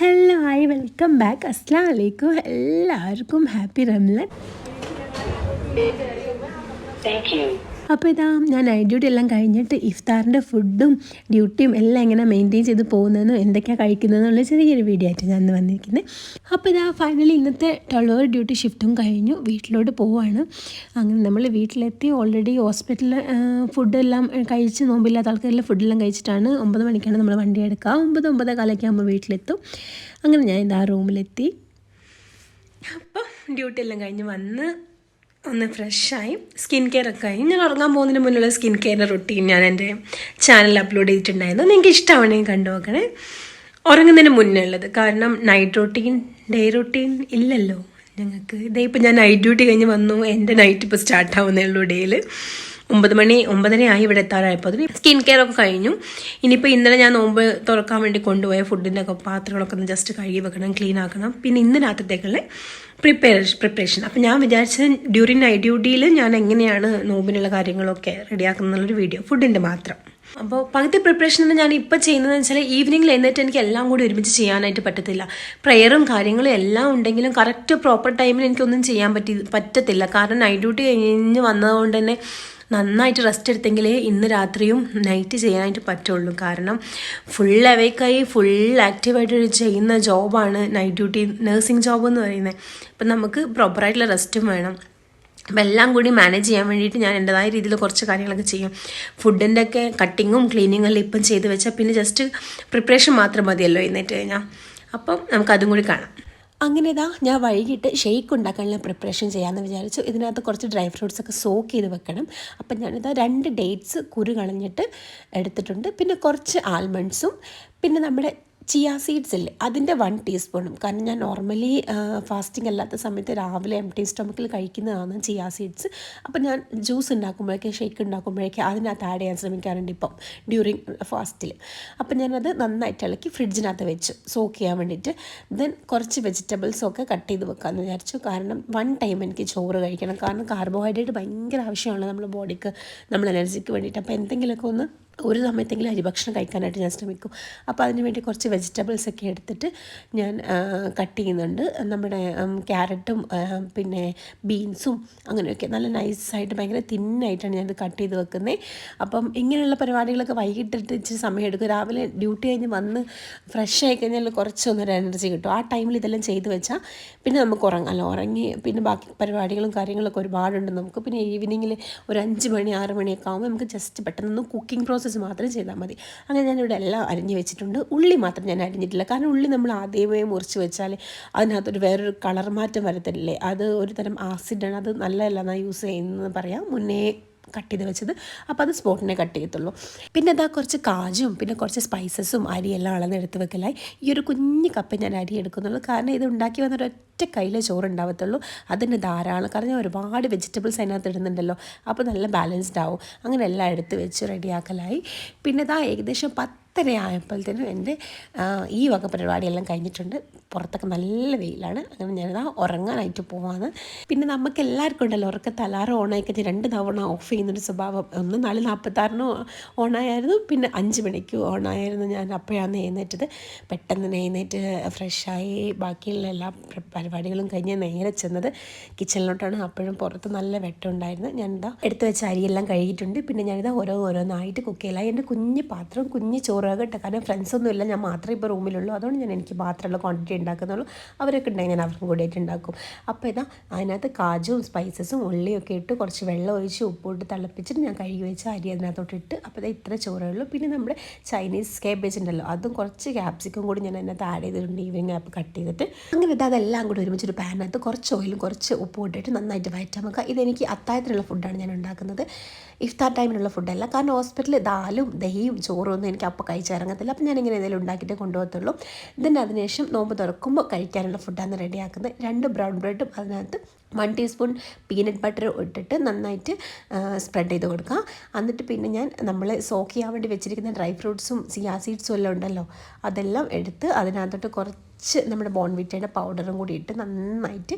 Hello hi welcome back അസ്ലാം വലൈക്കും എല്ലാവർക്കും ഹാപ്പി റംലൻ താങ്ക് you. അപ്പോൾ ഇതാ ഞാൻ നൈറ്റ് ഡ്യൂട്ടി എല്ലാം കഴിഞ്ഞിട്ട് ഇഫ്താറിന്റെ ഫുഡും ഡ്യൂട്ടിയും എല്ലാം എങ്ങനെ മെയിന്റെയിൻ ചെയ്ത് പോകുന്നതെന്നും എന്തൊക്കെയാണ് കഴിക്കുന്നതെന്നുള്ള ചെറിയൊരു വീഡിയോ ആയിട്ട് ഞാൻ വന്നിരിക്കുന്നത് അപ്പോൾ ഇതാ ഫൈനലി ഇന്നത്തെ ട്വൽവ് അവർ ഡ്യൂട്ടി ഷിഫ്റ്റും കഴിഞ്ഞു. വീട്ടിലോട്ട് പോവാണ്. അങ്ങനെ നമ്മൾ വീട്ടിലെത്തി ഓൾറെഡി ഹോസ്പിറ്റലിൽ ഫുഡെല്ലാം കഴിച്ച് നോമ്പില്ലാത്ത ആൾക്കാരെല്ലാം ഫുഡെല്ലാം കഴിച്ചിട്ടാണ് ഒമ്പത് മണിക്കാണ് നമ്മൾ വണ്ടി എടുക്കുക. ഒമ്പത് ഒമ്പത് കാലൊക്കെ ആകുമ്പോൾ വീട്ടിലെത്തും. അങ്ങനെ ഞാൻ ഇതാ റൂമിലെത്തി അപ്പം ഡ്യൂട്ടി എല്ലാം കഴിഞ്ഞ് വന്ന് ഒന്ന് ഫ്രഷായി. സ്കിൻ കെയർ ഒക്കെ ആയി ഞാൻ ഉറങ്ങാൻ പോകുന്നതിന് മുന്നിലുള്ള സ്കിൻ കെയറിന്റെ റൊട്ടീൻ ഞാൻ എന്റെ ചാനൽ അപ്ലോഡ് ചെയ്തിട്ടുണ്ടായിരുന്നു. നിങ്ങൾക്ക് ഇഷ്ടമാണെങ്കിൽ കണ്ടു നോക്കണേ. ഉറങ്ങുന്നതിന് മുന്നേ ഉള്ളത്. കാരണം നൈറ്റ് റൊട്ടീൻ ഡേ റൊട്ടീൻ ഇല്ലല്ലോ. ഞങ്ങൾക്ക് ഇതേ ഇപ്പം ഞാൻ നൈറ്റ് ഡ്യൂട്ടി കഴിഞ്ഞ് വന്നു. എന്റെ നൈറ്റ് ഇപ്പോൾ സ്റ്റാർട്ട് ആവുന്നേ ഉള്ളൂ ഡേയിൽ ഒമ്പത് മണി ആയി ഇവിടെ എത്താറായപ്പോൾ സ്കിൻ കെയർ ഒക്കെ കഴിഞ്ഞു. ഇനിയിപ്പോൾ ഇന്നലെ ഞാൻ നോമ്പ് തുറക്കാൻ വേണ്ടി കൊണ്ടുപോയ ഫുഡിന്റെ ഒക്കെ പാത്രങ്ങളൊക്കെ ഒന്ന് ജസ്റ്റ് കഴുകി വെക്കണം ക്ലീൻ ആക്കണം. പിന്നെ ഇന്ന് രാത്രിത്തേക്കുള്ള പ്രിപ്പയർ പ്രിപ്പറേഷൻ അപ്പം ഞാൻ വിചാരിച്ചത് ഡ്യൂറിങ് നൈറ്റ് ഡ്യൂട്ടിയിൽ ഞാൻ എങ്ങനെയാണ് നോമ്പിനുള്ള കാര്യങ്ങളൊക്കെ റെഡിയാക്കുന്നുള്ളൊരു വീഡിയോ ഫുഡിന്റെ മാത്രം. അപ്പോൾ പകുതി പ്രിപ്പറേഷൻ ഞാൻ ഇപ്പോൾ ചെയ്യുന്നതെന്ന് വെച്ചാൽ ഈവനിങ്ങിൽ എന്നിട്ട് എനിക്ക് എല്ലാം കൂടി ഒരുമിച്ച് ചെയ്യാനായിട്ട് പറ്റത്തില്ല. പ്രയറും കാര്യങ്ങളും എല്ലാം ഉണ്ടെങ്കിലും കറക്റ്റ് പ്രോപ്പർ ടൈമിൽ എനിക്കൊന്നും ചെയ്യാൻ പറ്റി പറ്റത്തില്ല. കാരണം നൈറ്റ് ഡ്യൂട്ടി കഴിഞ്ഞ് വന്നതുകൊണ്ട് തന്നെ നന്നായിട്ട് റെസ്റ്റ് എടുത്തെങ്കിലേ ഇന്ന് രാത്രിയും നൈറ്റ് ചെയ്യാനായിട്ട് പറ്റുള്ളൂ. കാരണം ഫുൾ അവേക്കായി ഫുൾ ആക്റ്റീവായിട്ട് ചെയ്യുന്ന ജോബാണ് നൈറ്റ് ഡ്യൂട്ടി നേഴ്സിംഗ് ജോബ് എന്ന് പറയുന്നത്. അപ്പം നമുക്ക് പ്രോപ്പറായിട്ടുള്ള റെസ്റ്റും വേണം. അപ്പം എല്ലാം കൂടി മാനേജ് ചെയ്യാൻ വേണ്ടിയിട്ട് ഞാൻ എന്റെതായ രീതിയിൽ കുറച്ച് കാര്യങ്ങളൊക്കെ ചെയ്യും. ഫുഡിന്റെ ഒക്കെ കട്ടിങ്ങും ക്ലീനിങ്ങും എല്ലാം ഇപ്പം ചെയ്ത് വെച്ചാൽ പിന്നെ ജസ്റ്റ് പ്രിപ്പറേഷൻ മാത്രം മതിയല്ലോ എന്നിട്ട് കഴിഞ്ഞാൽ. അപ്പം നമുക്കതും കൂടി കാണാം. അങ്ങനെ ഇതാ ഞാൻ വൈകിട്ട് ഷെയ്ക്ക് ഉണ്ടാക്കാനുള്ള പ്രിപ്പറേഷൻ ചെയ്യാമെന്ന് വിചാരിച്ചു. ഇതിനകത്ത് കുറച്ച് ഡ്രൈ ഫ്രൂട്ട്സ് ഒക്കെ സോക്ക് ചെയ്ത് വെക്കണം. അപ്പം ഞാനിതാ രണ്ട് ഡേറ്റ്സ് കുരു കളഞ്ഞിട്ട് എടുത്തിട്ടുണ്ട്. പിന്നെ കുറച്ച് ആൽമണ്ട്സും പിന്നെ നമ്മുടെ ചിയ സീഡ്സ് ഇല്ലേ? അതിന്റെ വൺ ടീസ്പൂണും കാരണം ഞാൻ നോർമലി ഫാസ്റ്റിംഗ് അല്ലാത്ത സമയത്ത് രാവിലെ എം ടി സ്റ്റൊമക്കിൽ കഴിക്കുന്നതാണ് ചിയ സീഡ്സ്. അപ്പം ഞാൻ ജ്യൂസ് ഉണ്ടാക്കുമ്പോഴേക്കും ഷേക്ക് ഉണ്ടാക്കുമ്പോഴേക്കും അതിനകത്ത് ആഡ് ചെയ്യാൻ ശ്രമിക്കാറുണ്ട് ഇപ്പം ഡ്യൂറിങ് ഫാസ്റ്റിൽ അപ്പം ഞാനത് നന്നായിട്ട് ഇളക്കി ഫ്രിഡ്ജിനകത്ത് വെച്ചു. സോക്ക് ചെയ്യാൻ വേണ്ടിയിട്ട്. ദെൻ കുറച്ച് വെജിറ്റബിൾസൊക്കെ കട്ട് ചെയ്ത് വെക്കാമെന്ന് വിചാരിച്ചു. കാരണം വൺ ടൈം എനിക്ക് ചോറ് കഴിക്കണം. കാരണം കാർബോഹൈഡ്രേറ്റ് ഭയങ്കര ആവശ്യമാണ് നമ്മുടെ ബോഡിക്ക് നമ്മുടെ എനർജിക്ക് വേണ്ടിയിട്ട്. അപ്പോൾ എന്തെങ്കിലുമൊക്കെ ഒന്ന് ഒരു സമയത്തെങ്കിലും അരിഭക്ഷണം കഴിക്കാനായിട്ട് ഞാൻ ശ്രമിക്കും. അപ്പോൾ അതിന് വേണ്ടി കുറച്ച് വെജിറ്റബിൾസ് ഒക്കെ എടുത്തിട്ട് ഞാൻ കട്ട് ചെയ്യുന്നുണ്ട്. നമ്മുടെ ക്യാരറ്റും പിന്നെ ബീൻസും അങ്ങനെയൊക്കെ നല്ല നൈസായിട്ട് ഭയങ്കര തിന്നായിട്ടാണ് ഞാനിത് കട്ട് ചെയ്ത് വെക്കുന്നത് അപ്പം ഇങ്ങനെയുള്ള പരിപാടികളൊക്കെ വൈകിട്ടിട്ട് ഇച്ചിരി സമയം എടുക്കും. രാവിലെ ഡ്യൂട്ടി കഴിഞ്ഞ് വന്ന് ഫ്രഷ് ആയി കഴിഞ്ഞാൽ കുറച്ചൊന്നൊരു എനർജി കിട്ടും. ആ ടൈമിൽ ഇതെല്ലാം ചെയ്ത് വെച്ചാൽ പിന്നെ നമുക്ക് ഉറങ്ങാമല്ലോ ഉറങ്ങി പിന്നെ ബാക്കി പരിപാടികളും കാര്യങ്ങളൊക്കെ ഒരുപാടുണ്ട് നമുക്ക്. പിന്നെ ഈവനിങ്ങിൽ ഒരു അഞ്ച് മണി ആറ് മണിയൊക്കെ ആകുമ്പോൾ നമുക്ക് ജസ്റ്റ് പെട്ടെന്ന് കുക്കിംഗ് പ്രോസസ്സ് മാത്രം ചെയ്താൽ മതി. അങ്ങനെ ഞാനിവിടെ എല്ലാം അരിഞ്ഞ് വെച്ചിട്ടുണ്ട്. ഉള്ളി മാത്രം ഞാൻ അരിഞ്ഞിട്ടില്ല. കാരണം ഉള്ളി നമ്മൾ ആദ്യമേ മുറിച്ച് വെച്ചാൽ അതിനകത്തൊരു വേറൊരു കളർ മാറ്റം വരത്തില്ലേ? അത് ഒരു തരം ആസിഡാണ് അത് നല്ലതല്ല. എന്നാണ് യൂസ് ചെയ്യുന്നത് പറയാം. മുന്നേ കട്ട് ചെയ്ത് വെച്ചത്. അപ്പോൾ അത് സ്പോട്ടിനെ കട്ട് ചെയ്യത്തുള്ളൂ. പിന്നെ അതാ കുറച്ച് കാജും പിന്നെ കുറച്ച് സ്പൈസസും അരിയെല്ലാം അളന്നെടുത്ത് വെക്കലായി. ഈ ഒരു കുഞ്ഞ് കപ്പ് ഞാൻ അരി എടുക്കുന്നുള്ളൂ. കാരണം ഇത് ഉണ്ടാക്കി വന്ന കയ്യിലെ ചോറ് ഉണ്ടാവത്തുള്ളൂ അതിന് ധാരാളം കാരണം ഞാൻ ഒരുപാട് വെജിറ്റബിൾസ് അതിനകത്ത് ഇടുന്നുണ്ടല്ലോ. അപ്പോൾ നല്ല ബാലൻസ്ഡ് ആവും. അങ്ങനെ എല്ലാം എടുത്ത് വെച്ച് റെഡിയാക്കലായി പിന്നെ ഇതാ ഏകദേശം പത്തര ആയപ്പോഴത്തേനും എന്റെ ഈ വക പരിപാടിയെല്ലാം കഴിഞ്ഞിട്ടുണ്ട്. പുറത്തൊക്കെ നല്ല വെയിലാണ്. അങ്ങനെ ഞാനിതാ ഉറങ്ങാനായിട്ട് പോവാണ്. പിന്നെ നമുക്ക് എല്ലാവർക്കും ഉണ്ടല്ലോ ഉറക്കത്തെ അലാറം ഓണായി രണ്ട് തവണ ഓഫ് ചെയ്യുന്നൊരു സ്വഭാവം. ഒന്ന് നാല് നാൽപ്പത്താറിന് ഓണായിരുന്നു പിന്നെ അഞ്ച് മണിക്ക് ഓണായിരുന്നു ഞാൻ അപ്പോഴാണ് എഴുന്നേറ്റത്. പെട്ടെന്ന് എഴുന്നേറ്റ് ഫ്രഷായി ബാക്കിയുള്ള എല്ലാ പരിപാടികളും കഴിഞ്ഞ് നേരെ ചെന്നത് കിച്ചണിലോട്ടാണ്. അപ്പോഴും പുറത്ത് നല്ല വെട്ടമുണ്ടായിരുന്നു ഞാനിതാ എടുത്ത് വെച്ച അരിയെല്ലാം കഴുകിയിട്ടുണ്ട്. പിന്നെ ഞാനിതാ ഓരോ ഓരോന്നായിട്ട് കുക്ക് ചെയ്യലായി. എന്റെ കുഞ്ഞ് പാത്രം കുഞ്ഞ് ചോറ് കേട്ടോ കാരണം ഫ്രണ്ട്സൊന്നും ഇല്ല. ഞാൻ മാത്രമേ ഇപ്പോൾ റൂമിലുള്ളൂ അതുകൊണ്ട് ഞാൻ എനിക്ക് മാത്രമുള്ള ക്വാണ്ടിറ്റി ഉണ്ടാക്കുന്നുള്ളൂ. അവരൊക്കെ ഉണ്ടെങ്കിൽ ഞാൻ അവർക്കും കൂടിയിട്ട് ഉണ്ടാക്കും. അപ്പോൾ ഇതാ അതിനകത്ത് കാജും സ്പൈസസും ഉള്ളിയൊക്കെ ഇട്ട് കുറച്ച് വെള്ളം ഒഴിച്ച് ഉപ്പിട്ട് തിളപ്പിച്ചിട്ട് ഞാൻ കഴുകി വെച്ച അരി അതിനകത്തോട്ട് ഇട്ട് അപ്പോൾ ഇതാ ഇത്ര ചോറേ ഉള്ളൂ പിന്നെ നമ്മുടെ ചൈനീസ് കേബേജ് ഉണ്ടല്ലോ. അതും കുറച്ച് ക്യാപ്സിക്കും കൂടി ഞാൻ അതിനകത്ത് ആഡ് ചെയ്തിട്ടുണ്ട്. ഈവനിങ് ആപ്പ് കട്ട് ചെയ്തിട്ട്. അങ്ങനെ ഇത് അതെല്ലാം കൂടി ഒരുമിച്ച് ഒരു പാനകത്ത് കുറച്ച് ഓയിലും കുറച്ച് ഉപ്പും ഇട്ടിട്ട് നന്നായിട്ട് വയറ്റാൻ വെക്കുക. ഇതെനിക്ക് അത്താഴത്തിനുള്ള ഫുഡാണ് ഞാൻ ഉണ്ടാക്കുന്നത്. ഇഫ്താർ ടൈമിലുള്ള ഫുഡല്ല. കാരണം ഹോസ്പിറ്റലിൽ ദാലും ദഹിയും ചോറും ഒന്നും എനിക്ക് അപ്പോൾ കഴിച്ചിറങ്ങത്തില്ല. അപ്പം ഞാനിങ്ങനെ എന്തെങ്കിലും ഉണ്ടാക്കിയിട്ട് കൊണ്ടുപോകത്തുള്ളൂ. ഇതിന്റെ അതിനുശേഷം നോമ്പ് തുറക്കുമ്പോൾ കഴിക്കാനുള്ള ഫുഡാണ് റെഡിയാക്കുന്നത്. രണ്ട് ബ്രൗൺ ബ്രെഡും അതിനകത്ത് വൺ ടീസ്പൂൺ പീനട്ട് ബട്ടർ ഇട്ടിട്ട് നന്നായിട്ട് സ്പ്രെഡ് ചെയ്ത് കൊടുക്കുക. എന്നിട്ട് പിന്നെ ഞാൻ നമ്മൾ സോക്ക് ചെയ്യാൻ വേണ്ടി വെച്ചിരിക്കുന്ന ഡ്രൈ ഫ്രൂട്ട്സും സിയാ സീഡ്സും എല്ലാം ഉണ്ടല്ലോ അതെല്ലാം എടുത്ത് അതിനകത്തോട്ട് കുറച്ച് നമ്മുടെ ബോൺവിറ്റയുടെ പൗഡറും കൂടി ഇട്ട് നന്നായിട്ട്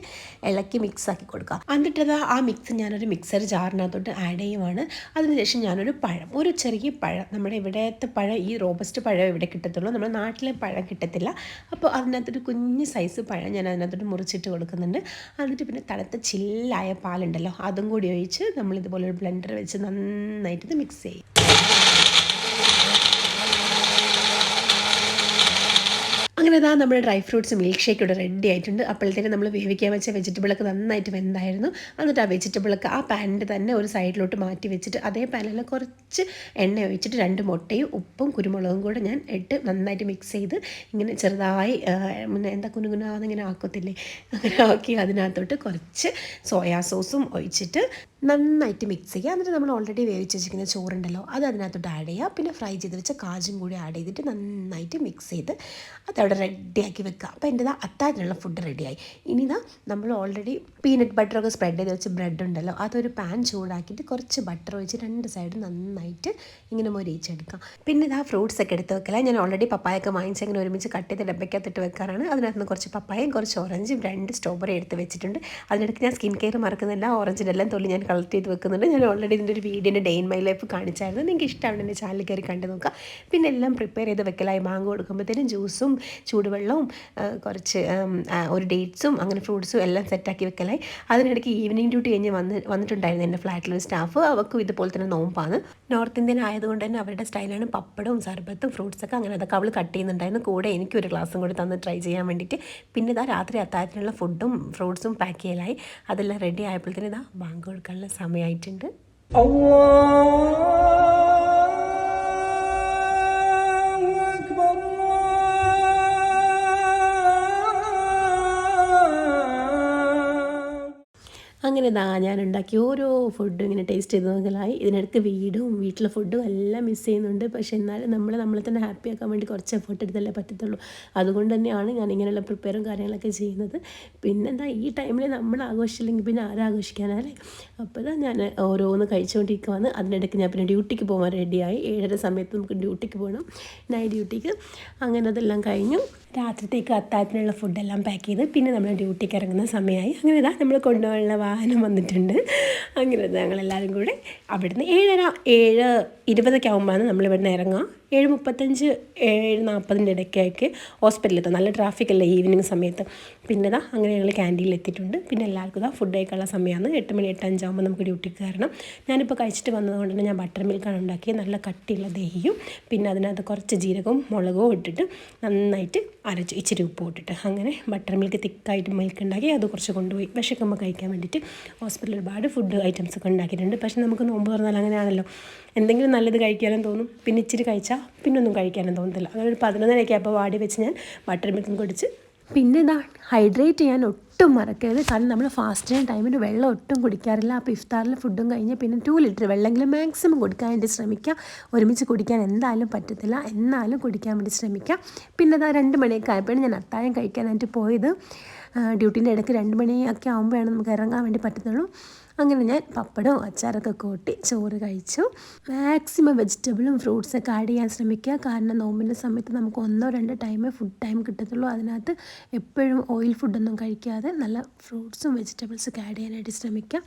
ഇളക്കി മിക്സ് ആക്കി കൊടുക്കുക. എന്നിട്ടത് ആ മിക്സ് ഞാനൊരു മിക്സർ ജാറിനകത്തോട്ട് ആഡ് ചെയ്യുവാണ്. അതിനുശേഷം ഞാനൊരു പഴം ഒരു ചെറിയ പഴം നമ്മുടെ ഇവിടത്തെ പഴം ഈ റോബസ്റ്റ് പഴം ഇവിടെ കിട്ടത്തുള്ളൂ. നമ്മുടെ നാട്ടിലെ പഴം കിട്ടത്തില്ല. അപ്പോൾ അതിനകത്തൊരു കുഞ്ഞ് സൈസ് പഴം ഞാൻ അതിനകത്തോട്ട് മുറിച്ചിട്ട് കൊടുക്കുന്നുണ്ട്. എന്നിട്ട് പിന്നെ തണുത്ത ചില്ലായ പാലുണ്ടല്ലോ അതും കൂടി ഒഴിച്ച് നമ്മളിതുപോലെ ഒരു ബ്ലെൻഡർ വെച്ച് നന്നായിട്ട് ഇത് മിക്സ് ചെയ്യും. അങ്ങനെ ഇതാ നമ്മുടെ ഡ്രൈ ഫ്രൂട്ട്സ് മിൽക്ക് ഷേക്ക് ഇവിടെ റെഡി ആയിട്ടുണ്ട്. അപ്പോഴത്തേക്ക് നമ്മൾ വേവിക്കാൻ വെച്ച വെജിറ്റബിളൊക്കെ നന്നായിട്ട് വെന്തായിരുന്നു. എന്നിട്ട് ആ വെജിറ്റബിളൊക്കെ ആ പാനിന്റെ തന്നെ ഒരു സൈഡിലോട്ട് മാറ്റി വെച്ചിട്ട് അതേ പാനിൽ കുറച്ച് എണ്ണ ഒഴിച്ചിട്ട് രണ്ട് മുട്ടയും ഉപ്പും കുരുമുളകും കൂടെ ഞാൻ ഇട്ട് നന്നായിട്ട് മിക്സ് ചെയ്ത് ഇങ്ങനെ ചെറുതായി എന്താ കുനുകുനാന്നിങ്ങനെ ആക്കത്തില്ലേ? അങ്ങനെ ആക്കി അതിനകത്തോട്ട് കുറച്ച് സോയാ സോസും ഒഴിച്ചിട്ട് നന്നായിട്ട് മിക്സ് ചെയ്യുക. എന്നിട്ട് നമ്മൾ ഓൾറെഡി വേവിച്ച് വെച്ചിരിക്കുന്ന ചോറുണ്ടല്ലോ അത് അതിനകത്തോട്ട് ആഡ് ചെയ്യുക. പിന്നെ ഫ്രൈ ചെയ്ത് വെച്ച കാജും കൂടി ആഡ് ചെയ്തിട്ട് നന്നായിട്ട് മിക്സ് ചെയ്ത് അതവിടെ റെഡിയാക്കി വെക്കുക അപ്പോൾ എന്റെ ഇതാ അത്താഴത്തിനുള്ള ഫുഡ് റെഡിയായി ഇനി ഇതാ നമ്മൾ ഓൾറെഡി പീനട്ട് ബട്ടറൊക്കെ സ്പ്രെഡ് ചെയ്ത് വെച്ച് ബ്രെഡ് ഉണ്ടല്ലോ അതൊരു പാൻ ചൂടാക്കിയിട്ട് കുറച്ച് ബട്ടർ ഒഴിച്ച് രണ്ട് സൈഡ് നന്നായിട്ട് ഇങ്ങനെ മൊരിയിച്ചെടുക്കാം. പിന്നെ ഇതാ ഫ്രൂട്ട്സ് ഒക്കെ എടുത്ത് വെക്കല. ഞാൻ ഓൾറെഡി പപ്പായൊക്കെ വാങ്ങിച്ച് അങ്ങനെ ഒരുമിച്ച് കട്ട് ചെയ്ത് ഡബ്ബയ്ക്കകത്തിട്ട് വെക്കാറാണ്. അതിനകത്ത് നിന്ന് കുറച്ച് പപ്പായയും കുറച്ച് ഓറഞ്ചും രണ്ട് സ്ട്രോബറി എടുത്ത് വെച്ചിട്ടുണ്ട്. അതിനിടയ്ക്ക് ഞാൻ സ്കിൻ കെയർ മറക്കുന്നില്ല ഓറഞ്ചിന്റെ എല്ലാം തൊള്ളി ഞാൻ കളക്ട് ചെയ്ത് വെക്കുന്നുണ്ട്. ഞാൻ ഓൾറെഡി ഇതിന്റെ ഒരു വീഡിയോന്റെ ഡേ ഇൻ മൈ ലൈഫ് കാണിച്ചായിരുന്നു. നിങ്ങൾക്ക് ഇഷ്ടമാണ് എന്റെ ചാനൽ കയറി കണ്ടു നോക്കുക പിന്നെ എല്ലാം പ്രിപ്പയർ ചെയ്ത് വെക്കലായി മാങ്ങ കൊടുക്കുമ്പോഴത്തേനും ജ്യൂസും ചൂടുവെള്ളവും കുറച്ച് ഒരു ഡേറ്റ്സും അങ്ങനെ ഫ്രൂട്ട്സും എല്ലാം സെറ്റാക്കി വെക്കലായി. അതിനിടയ്ക്ക് ഈവനിങ് ഡ്യൂട്ടി കഴിഞ്ഞ് വന്ന് വന്നിട്ടുണ്ടായിരുന്നു എന്റെ ഫ്ലാറ്റിലെ സ്റ്റാഫ്. അവർക്കും ഇതുപോലെ തന്നെ നോമ്പാണ്. നോർത്ത് ഇന്ത്യൻ ആയതുകൊണ്ട് തന്നെ അവരുടെ സ്റ്റൈലാണ് പപ്പടവും സർബത്തും ഫ്രൂട്ട്സൊക്കെ അങ്ങനെ അതൊക്കെ അവൾ കട്ട് ചെയ്യുന്നുണ്ടായിരുന്നു. കൂടെ എനിക്കൊരു ഗ്ലാസും കൂടി തന്ന് ട്രൈ ചെയ്യാൻ വേണ്ടിയിട്ട്. പിന്നെ ഇതാ രാത്രി അത്താഴത്തിനുള്ള ഫുഡും ഫ്രൂട്ട്സും പാക്ക് ചെയ്യലായി. അതെല്ലാം റെഡി ആയപ്പോഴത്തേന് ഇതാ ബാങ്ക് കൊടുക്കാനുള്ള സമയമായിട്ടുണ്ട്. അങ്ങനെ ദാ ഞാൻ ഉണ്ടാക്കിയ ഓരോ ഫുഡും ഇങ്ങനെ ടേസ്റ്റ് ചെയ്ത് നോക്കലായി. ഇതിനിടയ്ക്ക് വീടും വീട്ടിലെ ഫുഡും എല്ലാം മിസ് ചെയ്യുന്നുണ്ട്. പക്ഷേ എന്നാലും നമ്മൾ നമ്മളെ തന്നെ ഹാപ്പി ആക്കാൻ വേണ്ടി കുറച്ച് എഫേർട്ട് എടുത്തല്ലേ പറ്റത്തുള്ളൂ. അതുകൊണ്ട് തന്നെയാണ് ഞാൻ ഇങ്ങനെയുള്ള പ്രിപ്പയറും കാര്യങ്ങളൊക്കെ ചെയ്യുന്നത്. പിന്നെന്താ ഈ ടൈമിൽ നമ്മൾ ആഘോഷിച്ചില്ലെങ്കിൽ പിന്നെ ആരാഘോഷിക്കാനല്ലേ അപ്പോൾ ഞാൻ ഓരോന്ന് കഴിച്ചുകൊണ്ടിരിക്കുവാണ് അതിനിടയ്ക്ക് ഞാൻ പിന്നെ ഡ്യൂട്ടിക്ക് പോകാൻ റെഡിയായി ഏഴര സമയത്ത് നമുക്ക് ഡ്യൂട്ടിക്ക് പോകണം നൈറ്റ് ഡ്യൂട്ടിക്ക് അങ്ങനെ അതെല്ലാം കഴിഞ്ഞു. രാത്രിത്തേക്ക് അത്താഴത്തിനുള്ള ഫുഡെല്ലാം പാക്ക് ചെയ്ത് പിന്നെ നമ്മൾ ഡ്യൂട്ടിക്ക് ഇറങ്ങുന്ന സമയമായി. അങ്ങനെ ഇതാ നമ്മൾ കൊണ്ടുപോകാനുള്ള വാഹനം വന്നിട്ടുണ്ട്. അങ്ങനെ ഞങ്ങളെല്ലാവരും കൂടെ അവിടുന്ന് ഏഴര ഏഴ് ഇരുപതൊക്കെ ആകുമ്പോഴാണ് നമ്മളിവിടുന്ന് ഇറങ്ങുക. ഏഴ് മുപ്പത്തഞ്ച് ഏഴ് നാൽപ്പതിന്റെ ഇടയ്ക്കായിട്ട് ഹോസ്പിറ്റലിൽ എത്തും നല്ല ട്രാഫിക് അല്ലേ ഈവനിങ് സമയത്ത്? പിന്നെ ഇതാ അങ്ങനെ ഞങ്ങൾ ക്യാന്റീനിൽ എത്തിയിട്ടുണ്ട്. പിന്നെ എല്ലാവർക്കും ഇതാ ഫുഡ് കഴിക്കാനുള്ള സമയമാണ്. എട്ട് മണി എട്ട് അഞ്ചാകുമ്പോൾ നമുക്ക് ഡ്യൂട്ടിക്ക് കയറണം. ഞാനിപ്പോൾ കഴിച്ചിട്ട് വന്നതുകൊണ്ട് തന്നെ ഞാൻ ബട്ടർ മിൽക്കാണ് ഉണ്ടാക്കിയത്. നല്ല കട്ടിയുള്ള ദഹിയും പിന്നെ അതിനകത്ത് കുറച്ച് ജീരകവും മുളകും ഇട്ടിട്ട് നന്നായിട്ട് അരച്ച് ഇച്ചിരി ഉപ്പ് ഇട്ടിട്ട് അങ്ങനെ ബട്ടർ മിൽക്ക് തിക്കായിട്ട് മിൽക്ക് ഉണ്ടാക്കി അത് കുറച്ച് കൊണ്ടുപോയി. വിശക്കുമ്പോൾ കഴിക്കാൻ വേണ്ടിയിട്ട് ഹോസ്പിറ്റലിൽ ഒരുപാട് ഫുഡ് ഐറ്റംസ് ഒക്കെ ഉണ്ടാക്കിയിട്ടുണ്ട്. പക്ഷേ നമുക്ക് നോമ്പ് തുറന്നാൽ അങ്ങനെയാണല്ലോ. എന്തെങ്കിലും നല്ലത് കഴിക്കാനും തോന്നും. പിന്നെ ഇച്ചിരി കഴിച്ചാൽ പിന്നെ ഒന്നും കഴിക്കാനും തോന്നത്തില്ല. ഒരു പതിനൊന്നരയൊക്കെ അപ്പോൾ വാടി വെച്ച് ഞാൻ ബട്ടർ മിൽക്കും കുടിച്ച്. പിന്നെ ഇതാ ഹൈഡ്രേറ്റ് ചെയ്യാൻ ഒട്ടും മറക്കരുത്. കാരണം നമ്മൾ ഫാസ്റ്റ് ടൈമിന് വെള്ളം ഒട്ടും കുടിക്കാറില്ല. അപ്പോൾ ഇഫ്താറിൽ ഫുഡും കഴിഞ്ഞ് പിന്നെ ടു ലിറ്റർ വെള്ളമെങ്കിലും മാക്സിമം കൊടുക്കാൻ വേണ്ടി ശ്രമിക്കുക ഒരുമിച്ച് കുടിക്കാൻ എന്തായാലും പറ്റത്തില്ല. എന്നാലും കുടിക്കാൻ വേണ്ടി ശ്രമിക്കുക പിന്നെ ഇതാ രണ്ട് മണിയൊക്കെ ആയപ്പോഴാണ് ഞാൻ അത്താഴം കഴിക്കാനായിട്ട് പോയത്. ഡ്യൂട്ടീന്റെ ഇടയ്ക്ക് രണ്ട് മണിയൊക്കെ ആകുമ്പോഴാണ് നമുക്ക് ഇറങ്ങാൻ വേണ്ടി പറ്റത്തുള്ളൂ അങ്ങനെ ഞാൻ പപ്പടവും അച്ചാറൊക്കെ കൂട്ടി ചോറ് കഴിച്ചു. മാക്സിമം വെജിറ്റബിളും ഫ്രൂട്ട്സൊക്കെ ആഡ് ചെയ്യാൻ ശ്രമിക്കുക. കാരണം നോമ്പിന്റെ സമയത്ത് നമുക്ക് ഒന്നോ രണ്ടോ ടൈമേ ഫുഡ് ടൈം കിട്ടത്തുള്ളൂ. അതിനകത്ത് എപ്പോഴും ഓയിൽ ഫുഡൊന്നും കഴിക്കാതെ നല്ല ഫ്രൂട്ട്സും വെജിറ്റബിൾസൊക്കെ ആഡ് ചെയ്യാനായിട്ട് ശ്രമിക്കുക.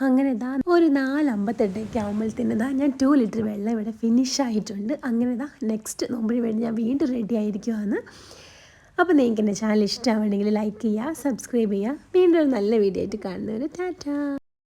അങ്ങനെ ഇതാ ഒരു നാല് അമ്പത്തെട്ടൊക്കെ ആകുമ്പോഴത്തേന് ഇതാ ഞാൻ ടു ലിറ്റർ വെള്ളം ഇവിടെ ഫിനിഷ് ആയിട്ടുണ്ട്. അങ്ങനെ ഇതാ നെക്സ്റ്റ് നോമ്പിന് വേണ്ടി ഞാൻ വീണ്ടും റെഡി ആയിരിക്കുവാണ്. അപ്പോൾ നിങ്ങൾക്ക് എന്റെ ചാനൽ ഇഷ്ടമാണെങ്കിൽ ലൈക്ക് ചെയ്യുക സബ്സ്ക്രൈബ് ചെയ്യുക. വീണ്ടും ഒരു നല്ല വീഡിയോ ആയിട്ട് കാണുന്നവർ ടാറ്റാ.